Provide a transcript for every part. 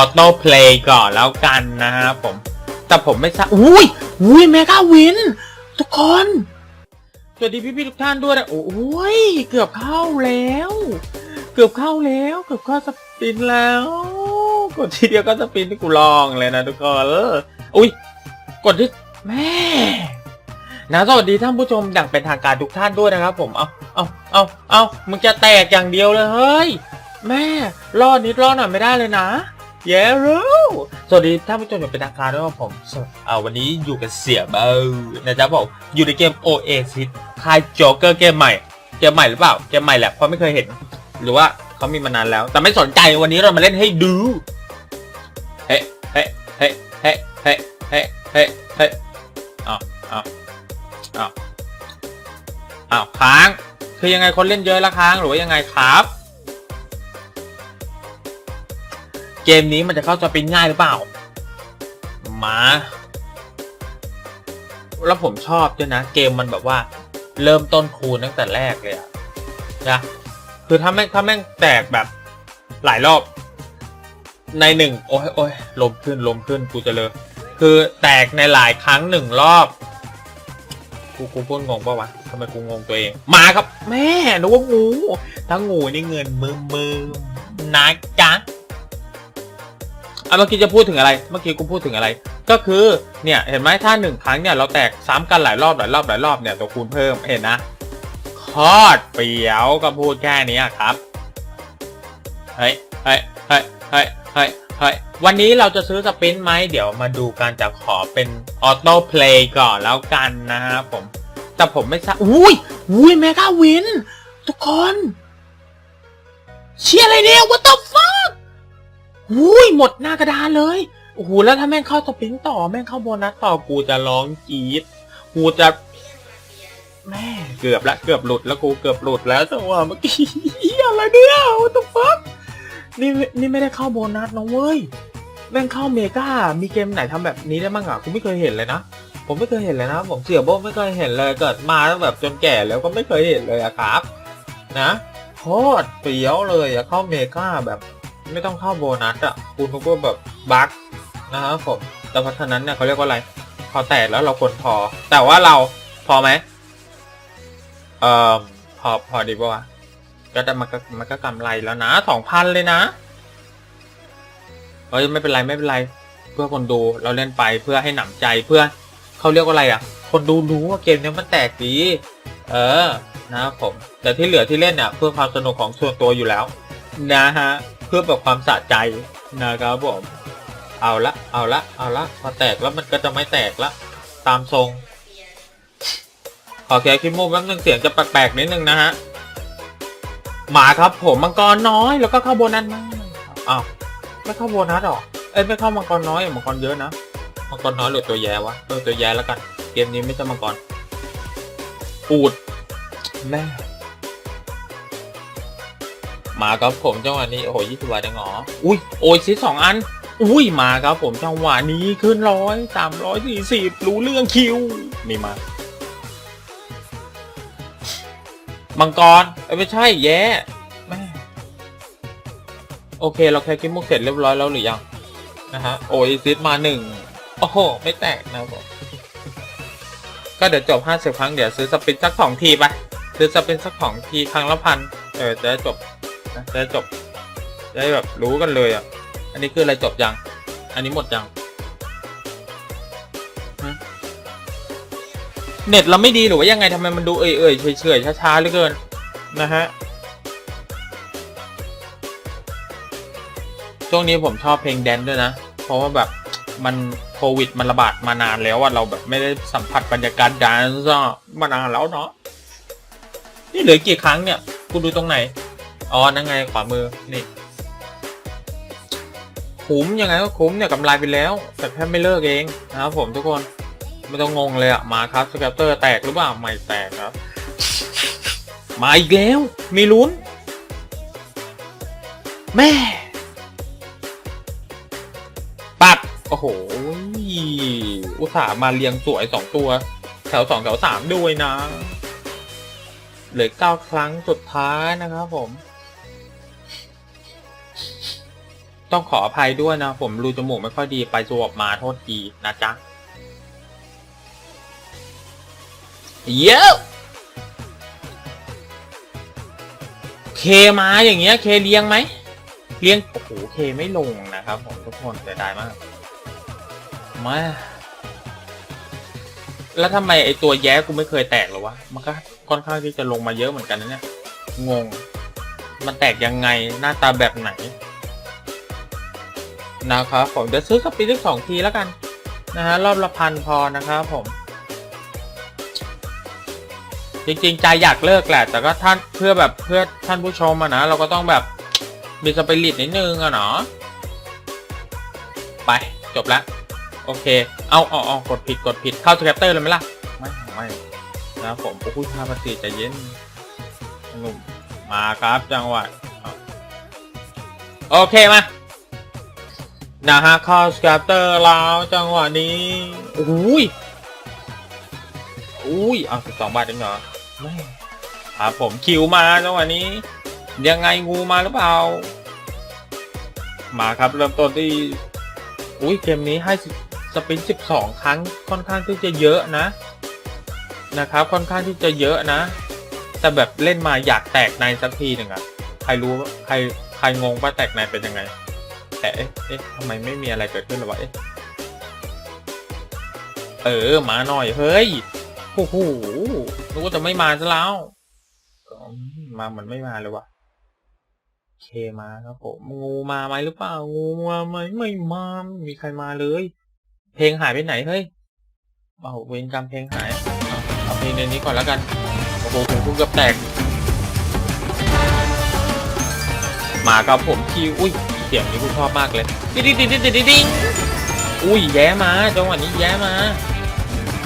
อโต้เพลย์ก่อนแล้วกันนะฮะผม แต่ผมไม่ทราบอุ้ยอุ้ยเมกาวิน ทุกคน สวัสดีพี่ๆทุกท่านด้วยนะโอ้ยเกือบเข้าแล้ว เกือบเข้าแล้ว เกือบเข้าสปินแล้ว กดทีเดียวก็สปินที่กูลองเลยนะทุกคนอออุ้ยกดที่แม่นะสวัสดีท่านผู้ชมอย่างเป็นทางการทุกท่านด้วยนะครับ ผมเอาเอาเอาเอามึงจะแตกอย่างเดียวเลยเฮ้ย แม่ รอดนิดรอดหน่อยไม่ได้เลยนะ เย้รู้สวัสดีท่านผู้ชมอย่าเป็นอักการด้วยผมอ่าวันนี้อยู่กับเสียบนะจ๊ะบอกอยู่ในเกมเอซิตคายจ็อกเกอร์เกมใหม่ เกมใหม่หรือเปล่า เกมใหม่แหละเพราะไม่เคยเห็น หรือว่าเขามีมานานแล้ว แต่ไม่สนใจวันนี้เรามาเล่นให้ดู เฮ้ เฮ้ เฮ้ เฮ้ เฮ้ เฮ้ เฮ้เฮ้อ้าวอ้าวอ้าวอ้าค้าง คือยังไงคนเล่นเยอะละค้างหรือว่ายังไงครับ มนี้มันจะเข้าสปินง่ายหรือเปล่า มา แล้วผมชอบด้วยนะ เกมมันแบบว่า เริ่มต้นคูณตั้งแต่แรกเลยอะนะคือถ้าแม่งถ้าแม่งแตกแบบหลายรอบ ในหนึ่งโอ้ยโอ้ยลมขึ้นลมขึ้นกูจะเลย คือแตกในหลายครั้งหนึ่งรอบ กูกูพูดงงปะวะทำไมกูงงตัวเอง มาครับ แม่นึกว่างูถ้างูนี่เงินมือมือนะจ๊ะ อะเมื่อกี้จะพูดถึงอะไร เมื่อกี้กูพูดถึงอะไร ก็คือเนี่ยเห็นไหมถ้าหนึ่งครั้งเนี่ยเราแตกซ้ำกันหลายรอบหลายรอบหลายรอบเนี่ยตัวคูณเพิ่มเห็นนะคตรเปียวก็พูดแค่นี้ครับเฮ้ยเฮ้ยเฮ้ยเฮ้ยเฮ้ยเฮ้ยวันนี้เราจะซื้อสปินไหมเดี๋ยวมาดูกันจะขอเป็นออโต้เพลย์ก่อนแล้วกันนะครับผม แต่ผมไม่ทราบอุ้ยอุ้ยเมกาวิน ทุกคน เชียอะไรเนี่ย what the fuck อุ้ยหมดหน้ากระดานเลยโอ้โหแล้วถ้าแม่งเข้าสปรินต่อแม่งเข้าโบนัสต่อกูจะร้องกรีดกูจะ แม่เกือบละเกือบหลุดแล้วกูเกือบหลุดแล้วจังหวะเมื่อกี้อะไรเนี่ย what the fuck นี่นี่ไม่ได้เข้าโบนัสนะเว้ยแม่งเข้าเมกามีเกมไหนทำแบบนี้ได้บ้างอะกูไม่เคยเห็นเลยนะผมไม่เคยเห็นเลยนะ ผมเสียโบไม่เคยเห็นเลยเกิดมาตั้งแบบจนแก่แล้วก็ไม่เคยเห็นเลยอะครับ นะโคตรเปรี้ยวเลยอะเข้าเมกาแบบ ไม่ต้องเข้าโบนัสอะคุณก็แบบบั๊กนะครับผมแต่เพราะฉะนั้นเนี่ยเขาเรียกว่าอะไรพอแตกแล้วเราควรพอ แต่ว่าเราพอไหมเอ่อพอพอดีป่าวะก็จะมันก็มันก็กำไรแล้วนะสองพันเลยนะเฮ้ยไม่เป็นไรไม่เป็นไร เพื่อคนดูเราเล่นไปเพื่อให้หนำใจเพื่อเขาเรียกว่าอะไรอะ คนดูรู้ว่าเกมนี้มันแตกดีเออนะครับผม แต่ที่เหลือที่เล่นเนี่ยเพื่อความสนุกของส่วนตัวอยู่แล้ว นะฮะ พื่อแบบความสะใจนะครับผมเอาละเอาละเอาละพอแตกแล้วมันก็จะไม่แตกละตามทรง ขอแค่คิดมูกแป๊บนึงเสียงจะแปลกๆนิดนึงนะฮะมาครับผมมังกรน้อยแล้วก็เข้าโบนัสมาอ้าวไม่เข้าโบนัสหรอเอ้ยไม่เข้ามังกรน้อยมังกรเยอะนะมังกรน้อยหรือตัวแย่วะเออตัวแย่แล้วกัน เกมนี้ไม่ใช่มังกรปูดแม่ มาครับผมจังหวะนี้โอ้โหยี่สิบบาทเองหรออุ้ยโอ้ยซิสองอัน อุ้ยมาครับผมจังหวะนี้ขึ้นร้อยสามร้อยสี่สิบรู้เรื่องคิวมีมามังกรเอ้ไม่ใช่แย่แม่โอเค เราแค่กินมุกเสร็จเรียบร้อยแล้วหรือยังนะฮะโอ้ยซิสมาหนึ่งโอ้โห ไม่แตกนะผมก็เดี๋ยวจบห้าสิบครั้งเดี๋ยวซื้อสปินสักสองทีไปซื้อสปินสักสองทีครั้งละพันเออจะจบ จะได้จบจะได้แบบรู้กันเลยอะ อันนี้คืออะไรจบยัง อันนี้หมดยังเน็ตเราไม่ดีหรือว่ายังไงทำไมมันดูเอ่ยๆเฉยๆช้าๆเหลือเกิน นะฮะช่วงนี้ผมชอบเพลงแดนด้วยนะ เพราะว่าแบบมันโควิดมันระบาดมานานแล้วอะเราแบบไม่ได้สัมผัสบรรยากาศแดนซ์อะมานานแล้วเนาะนี่เหลือกี่ครั้งเนี่ย กูดูตรงไหน อ๋อ นั่นไง ขวามือ นี่ คุ้มยังไงก็คุ้มเนี่ยกำไรไปแล้ว แต่แค่ไม่เลิกเองนะครับผมทุกคน ไม่ต้องงงเลยอะมาครับสแกปเตอร์แตกหรือเปล่า ไม่แตกครับ มาอีกแล้ว มีลุ้น แม่ ปัด โอ้โห อุตส่าห์มาเรียงสวยสองตัว แถวสองแถวสามด้วยนะเหลือเก้าครั้งสุดท้ายนะครับผม ต้องขออภัยด้วยนะ ผมรูจมูกไม่ค่อยดีไปสวบมาโทษทีนะจ๊ะ เยอะเคมาอย่างเงี้ยเคเลี้ยงไหมเลี้ยงโอ้โหเคไม่ลงนะครับ ผมทุกคนเสียดายมากมาแล้วทำไมไอตัวแย้กูไม่เคยแตกหรอวะมันก็ค่อนข้างที่จะลงมาเยอะเหมือนกันนะเนี่ยงง มันแตกยังไงหน้าตาแบบไหน นะครับผมเดี๋ยวซื้อสปีดที่สองทีแล้วกันนะฮะรอบละพันพอนะครับผม จริงๆใจอยากเลิกแหละ แต่ก็ท่านเพื่อแบบเพื่อท่านผู้ชมอะนะเราก็ต้องแบบมีสปิริตนิดนึงอะเนาะไปจบแล้วโอเค เอาเอาเอากดผิดกดผิดเข้าสแคปเตอร์เลยไหมล่ะ ไม่ไม่นะผมโอ้โหห้าพันสี่ใจเย็นหนุ่มมาครับจังหวะโอเคมา นะฮะเข้าสแคปเตอร์แล้วจังหวะนี้อุ้ยอุ้ยเอาสิบสองบาทเองเหรอไม่ครับผมคิวมาจังหวะนี้ ยังไงงูมาหรือเปล่า มาครับเริ่มต้นที่อุ้ยเกมนี้ให้สปินสิบสองครั้งค่อนข้างที่จะเยอะนะ นะครับ ค่อนข้างที่จะเยอะนะ แต่แบบเล่นมาอยากแตกในสักทีหนึ่งอะใครรู้ใครใครงงว่าแตกในเป็นยังไง แต่เอ๊ะเอ๊ะทำไมไม่มีอะไรเกิดขึ้นหรอวะเอ๊ะเออ มาหน่อย เฮ้ย โอ้โหนึกว่าจะไม่มาซะแล้ว มาเหมือนไม่มาเลยวะเคมาครับผม งูมาไหมหรือเปล่า งูมาไหมไม่มาไม่มีใครมาเลย เพลงหายไปไหน เฮ้ยเอาเวรกรรมเพลงหาย เอาเพลงในนี้ก่อนแล้วกัน โอ้โหผมกูเกือบแตก มาครับผมคิว อุ้ย เสียงนี้กูชอบมากเลยดิ๊ดดิ๊ดิดิดิดิงอุ้ยแย้มาจังหวะนี้แย้มา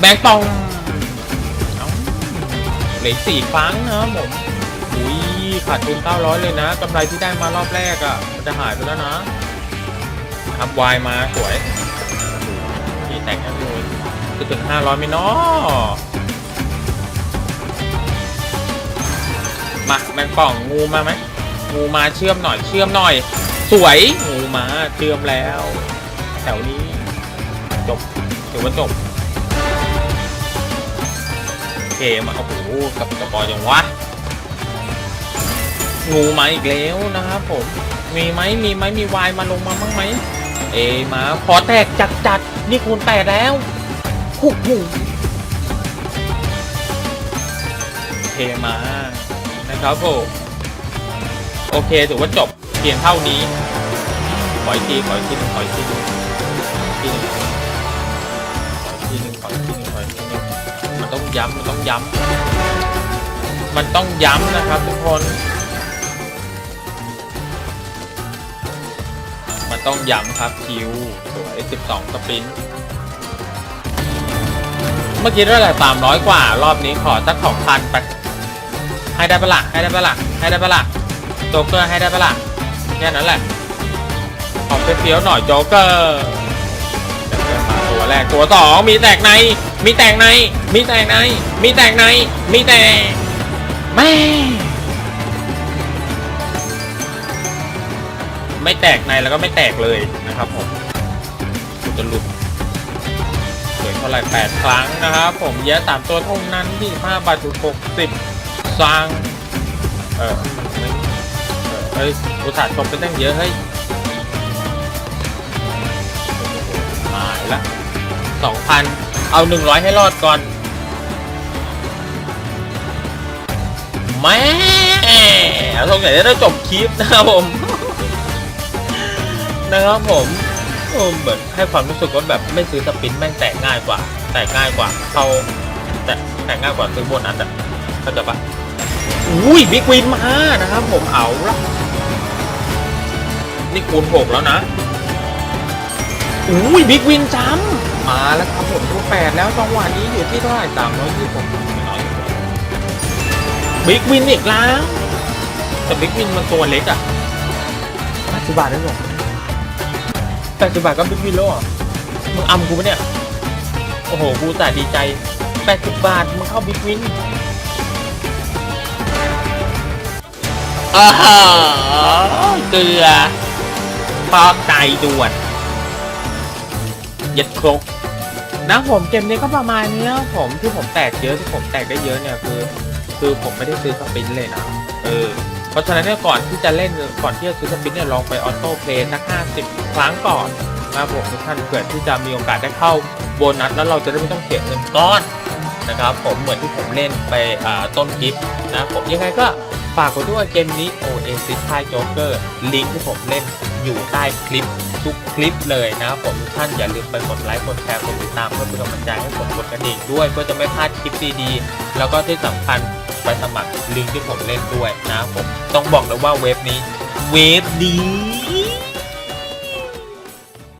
แบงปองเหลือสี่ครั้งนะผมอุ้ยขาดทุนเก้าร้อยเลยนะกำไรที่ได้มารอบแรกอะ่ะมันจะหายไปแล้วนะทับวายมาสวยนี่แตกแค่เลยจะถึงห้าร้อยไหมเนาะมาแบงป่องงูมาไหมงูมาเชื่อมหน่อยเชื่อมหน่อย สวยงูมาเชื่อมแล้ว แถวนี้ จบถือว่าจบเคมาโอ้โหกับกระปอยังวะงูมาอีกแล้วนะครับผม มีไหมมีไหมมีวายมาลงมาบ้างไหม เอมาขอแตกจัดจัดๆนี่คูณแปดแล้วหูหูโอเคมานะครับผม โอเคถือว่าจบ พียงเท่านี้ขออีกทีขออีกทีหนึ่งขออีกทีหนึ่งทีหนึ่งขออีกทีหนึ่งขออีกทีหนึ่งขออีกทีหนึ่งมันต้องย้ำมันต้องย้ำมันต้องย้ำนะครับทุกคน มันต้องย้ำครับคิวสวย12สปรินเมื่อกี้เท่าไหร่สามร้อยกว่า รอบนี้ขอสักสองพันไปให้ได้ปะละให้ได้ปะละให้ได้ปะละโจ๊กเกอร์ให้ได้ปะละ แค่นั้นแหละขอกเฟี้ยวๆหน่อยโจ๊กเกอร์เดินมาตัวแรกตัวสองมีแตกใน มีแตกใน มีแตกใน มีแตกใน มีแตกแม่ไม่แตกในแล้วก็ไม่แตกเลยนะครับผมจะหลุดเหลือเท่าไหร่แปดครั้งนะครับ ผมเยอะสามตัวเท่านั้นที่ห้าบาทจุดหกสิบสร้างเออ เฮ้ยอุตส่าห์ชมไปตั้งเยอะเฮ้ยมาอีกละสองพันเอาหนึ่งร้อยให้รอดก่อนแม่สงสัยจะได้จบคลิปนะครับผมนะครับผมเหมือนให้ความรู้สึกว่าแบบไม่ซื้อสปินแม่งแตกง่ายกว่า แตกง่ายกว่าเขาแต่แตกง่ายกว่าซื้อโบนัสอะเข้าใจปะอุ้ยบิ๊กวินมานะครับผมเอาละ นี่คูณหกแล้วนะอุ้ยบิ๊กวินจ้ำมาแล้วครับผมทุกแปดแล้วจังหวะนี้อยู่ที่เท่าไหร่สามร้อยยี่สิบหกบิ๊กวินอีกแล้ว แต่บิ๊กวินมันตัวเล็กอะแปดสิบบาทได้หรอแปดสิบบาทก็บิ๊กวินแล้วเหรอมึงอำกูปะเนี่ย โอ้โห กูแต่ดีใจแปดสิบบาทมึงเข้าบิ๊กวินอ่าฮะเกลือ พปอบใจด่วนย็ดครกนะผมเกมนี้ก็ประมาณนี้นะผมที่ผมแตกเยอะที่ผมแตกได้เยอะเนี่ยคือ คือผมไม่ได้ซื้อสปินเลยนะเออเพราะฉะนั้นเนี่ยก่อนที่จะเล่นก่อนที่จะซื้อสปินเนี่ยลองไปออโต้เพลย์สักห้าสิบครั้งก่อนนะครับผมทุกท่านเผื่อที่จะมีโอกาสได้เข้าโบนัสแล้วเราจะได้ไม่ต้องเสียเงินก้อน นะครับ ผมเหมือนที่ผมเล่นไปต้นกิฟต์นะผมยังไงก็ฝากไว้ด้วยเกมนี้ Oasis ค่ายโจ๊กเกอร์ลิงก์ที่ผมเล่นอยู่ใต้คลิปทุกคลิปเลยนะครับผมทุกท่านอย่าลืมไปกดไลค์กดแชร์กดติดตามเพื่อเป็นกำลังใจให้ผมกดกระดิ่งด้วยเพื่อจะไม่พลาดคลิปดีๆแล้วก็ที่สำคัญไปสมัครลิงก์ที่ผมเล่นด้วยนะผมต้องบอกเลยว่าเว็บนี้ เว็บดี